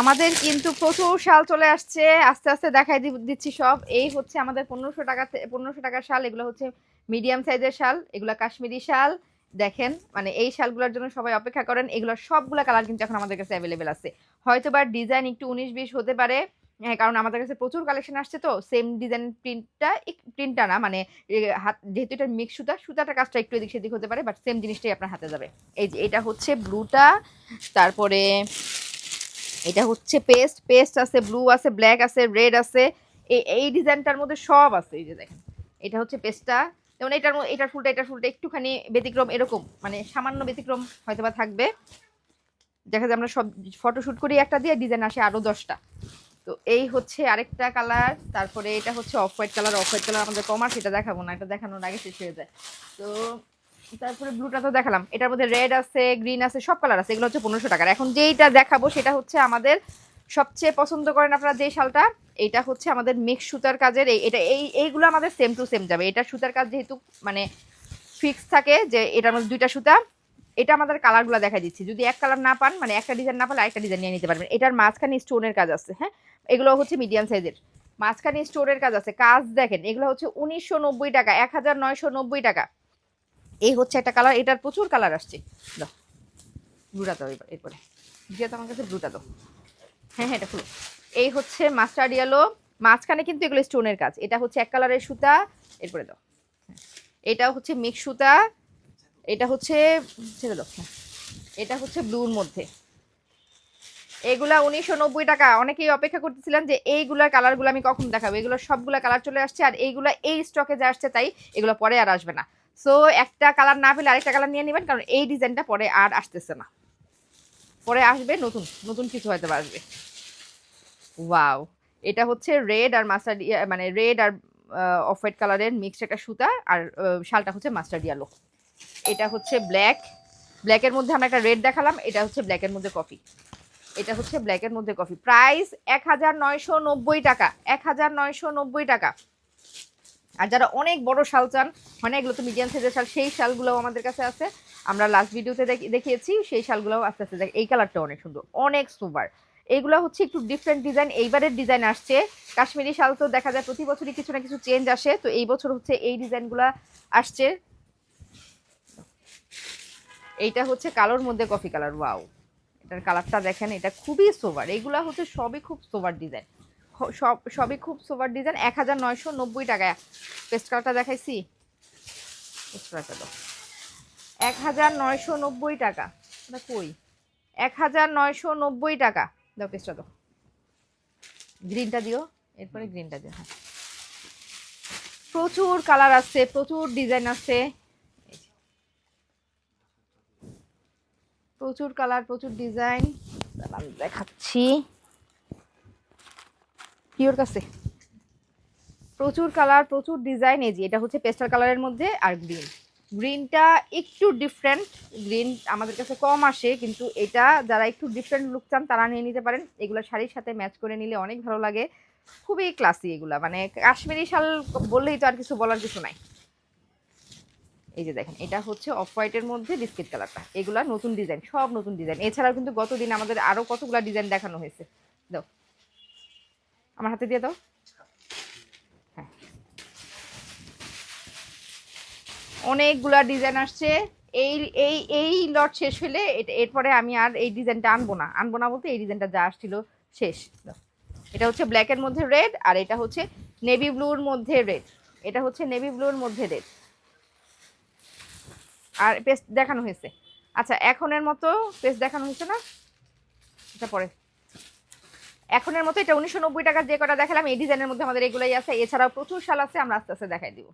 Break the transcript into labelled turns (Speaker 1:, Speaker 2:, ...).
Speaker 1: আমাদের কিন্তু প্রচুর শাল চলে আসছে। আস্তে আস্তে দেখাই দিচ্ছি সব। এই হচ্ছে আমাদের পনেরোশো টাকা পনেরোশো টাকার শাল। এগুলো হচ্ছে মিডিয়াম সাইজের শাল। এগুলো কাশ্মীরি শাল। দেখেন মানে এই শালগুলোর জন্য সবাই অপেক্ষা করেন। এগুলো সবগুলো কালার কিন্তু এখন আমাদের কাছে অ্যাভেলেবেল আছে। হয়তো বা ডিজাইন একটু উনিশ, বিশ হতে পারে। হ্যাঁ কারণ আমাদের কাছে প্রচুর কালেকশন আসছে তো। সেম ডিজাইন প্রিন্টটা প্রিন্টটা না মানে হাত, যেহেতু এটা মিক্স সুতা, সুতাটা কাজটা একটু এদিক সেদিক হতে পারে বাট সেম জিনিসটাই আপনার হাতে যাবে। এই যে, এটা হচ্ছে ব্লুটা তারপরে এটা হচ্ছে পেস্ট পেস্ট আছে ব্লু আছে ব্ল্যাক আছে রেড আছে। এই এই ডিজাইনটার মধ্যে সব আছে, এই যে দেখেন। এটা হচ্ছে পেস্টটা যেমন এটার এটার ফুলটা এটার ফুলটা একটুখানি ব্যতিক্রম এরকম মানে সামান্য ব্যতিক্রম হয়তো বা থাকবে। দেখা যায় আমরা সব ফটোশুট করি একটা দিয়ে ডিজাইন আসে আরও দশটা। তো এই হচ্ছে আরেকটা কালার তারপরে এটা হচ্ছে off white colour off white colour আমাদের কমার্স এটা দেখাবো না, এটা দেখানোর আগে শেষ হয়ে যায়। তো তারপরে ব্লুটা তো দেখালাম। এটার মধ্যে রেড আছে গ্রিন আছে, সব কালার আছে, এগুলো হচ্ছে পনেরোশো টাকার। এখন যেইটা দেখাবো সেটা হচ্ছে আমাদের সবচেয়ে পছন্দ করেন আপনারা যে শালটা এইটা হচ্ছে আমাদের মিক্স সুতার কাজের এই, এটা এই, এইগুলো আমাদের সেম টু সেম যাবে। এটা সুতার কাজ যেহেতু মানে ফিক্স থাকে যে এটার মধ্যে দুইটা সুতা, এটা আমাদের কালারগুলো দেখা দিচ্ছি। যদি এক কালার না পান মানে একটা ডিজাইন না পালে আরেকটা ডিজাইন নিয়ে নিতে পারবেন। এটার মাঝখানে স্টোনের কাজ আছে হ্যাঁ? এগুলো হচ্ছে মিডিয়াম সাইজের মাঝখানে স্টোনের কাজ আছে। কাজ দেখেন, এগুলো হচ্ছে উনিশশো নব্বই টাকা, এক হাজার নয়শো নব্বই টাকা। এই হচ্ছে একটা কালার এটার প্রচুর কালার আসছে। দাও ব্লুটা দাও এবার, এরপরে। যেহেতু আমার কাছে ব্লুটা দাও। হ্যাঁ হ্যাঁ এটা খুলো। এই হচ্ছে মাস্টার্ড ইয়েলো মাঝখানে কিন্তু এগুলো স্টোনের কাজ। এটা হচ্ছে এক কালারের সুতা, এরপরে দাও। এটাও হচ্ছে মিক্স সুতা, এটা হচ্ছে, ছেড়ে দাও হ্যাঁ। এটা হচ্ছে ব্লুর মধ্যে। এগুলা উনিশশো নব্বই টাকা। অনেকেই অপেক্ষা করতেছিলেন যে এইগুলার কালারগুলো আমি কখন দেখাবো? এগুলো সবগুলা কালার চলে আসছে, আর এইগুলা এই স্টকে যা আসছে তাই এগুলো পরে আর আসবে না। সো একটা কালার না পেলে আরেকটা কালার নিয়ে নেবেন, কারণ এই ডিজাইনটা পরে আর আসতেছে না। পরে আসবে নতুন নতুন কিছু হয়তো আসবে। ওয়াও এটা হচ্ছে রেড আর মাস্টার্ড মানে রেড আর অফ হোয়াইট কালারের মিক্সড একটা সুতা, আর শালটা হচ্ছে মাস্টার্ড ইয়েলো এটা হচ্ছে ব্ল্যাক ব্ল্যাকের মধ্যে আমরা একটা রেড দেখালাম, এটা হচ্ছে ব্ল্যাকের মধ্যে কফি এটা হচ্ছে ব্ল্যাকের মধ্যে কফি প্রাইস এক হাজার নয়শো নব্বই টাকা, এক হাজার নয়শো নব্বই টাকা। আর যারা অনেক বড় শাল চান মানে এগুলো তো মিডিয়াম সাইজের শাল, সেই শালগুলোও আমাদের কাছে আছে। আমরা লাস্ট ভিডিওতে দেখিয়েছি, সেই শালগুলোও আস্তে আস্তে দেখ। এই কালারটা অনেক সুন্দর, অনেক সুপার এইগুলো হচ্ছে একটু ডিফারেন্ট ডিজাইন এইবারের ডিজাইন আসছে। কাশ্মীরি শাল তো দেখা যায় প্রতি বছরই কিছু না কিছু চেঞ্জ আসে। তো এই বছর হচ্ছে এই ডিজাইনগুলো আসছে। এইটা হচ্ছে কালোর মধ্যে কফি কালার ওয়াও এটার কালারটা দেখেন, এটা খুবই সোভার এইগুলা হচ্ছে সবই খুব সোভার ডিজাইন সব সবই খুব সুপার ডিজাইন। এক হাজার নয়শো নব্বই টাকা পেস্ট কালারটা দেখাইছি। এক হাজার নয়শো নব্বই টাকা। কই? এক হাজার নয়শো নব্বই টাকা। দাও, পেস্টটা দাও। গ্রিনটা দিও। এরপরে গ্রিনটা দিও হ্যাঁ। প্রচুর কালার আছে, প্রচুর ডিজাইন আছে। প্রচুর কালার, প্রচুর ডিজাইন। আমি দেখাচ্ছি। পিওর কাছে? প্রচুর কালার প্রচুর ডিজাইন এই যে, এটা হচ্ছে পেস্টাল কালারের মধ্যে আর গ্রিন গ্রিনটা একটু ডিফারেন্ট গ্রিন আমাদের কাছে কম আসে, কিন্তু এটা যারা একটু ডিফারেন্ট লুক চান, তারা নিয়ে নিতে পারেন। এগুলো শাড়ির সাথে ম্যাচ করে নিলে অনেক ভালো লাগে। খুবই ক্লাসি এগুলা। মানে কাশ্মীরি শাল বললেই তো আর কিছু বলার কিছু নাই। এই যে দেখেন, এটা হচ্ছে অফ হোয়াইটের মধ্যে বিস্কিট কালারটা এগুলা নতুন ডিজাইন সব নতুন ডিজাইন এছাড়াও কিন্তু গতদিন আমাদের আরও কতগুলা ডিজাইন দেখানো হয়েছে। আমার হাতে দিয়ে দাও। হ্যাঁ অনেকগুলা ডিজাইন আসছে। এই এই এই লট শেষ হলে এরপরে আমি আর এই ডিজাইনটা আনব না। আনব না বলতে এই ডিজাইনটা যা আসছিল শেষ। এটা হচ্ছে ব্ল্যাকের মধ্যে রেড আর এটা হচ্ছে নেভি ব্লুর মধ্যে রেড এটা হচ্ছে নেভি ব্লুর মধ্যে রেড আর পেস্ট দেখানো হয়েছে। আচ্ছা এখনের মতো পেস্ট দেখানো হয়েছে না? এটা পরে। এখনের মতো এটা উনিশশো টাকার যে কটা দেখালাম, এই ডিজাইনের মধ্যে আমাদের এগুলোই আছে। এছাড়াও প্রচুর শাল আছে, আমরা আস্তে আস্তে দেখাই দিব।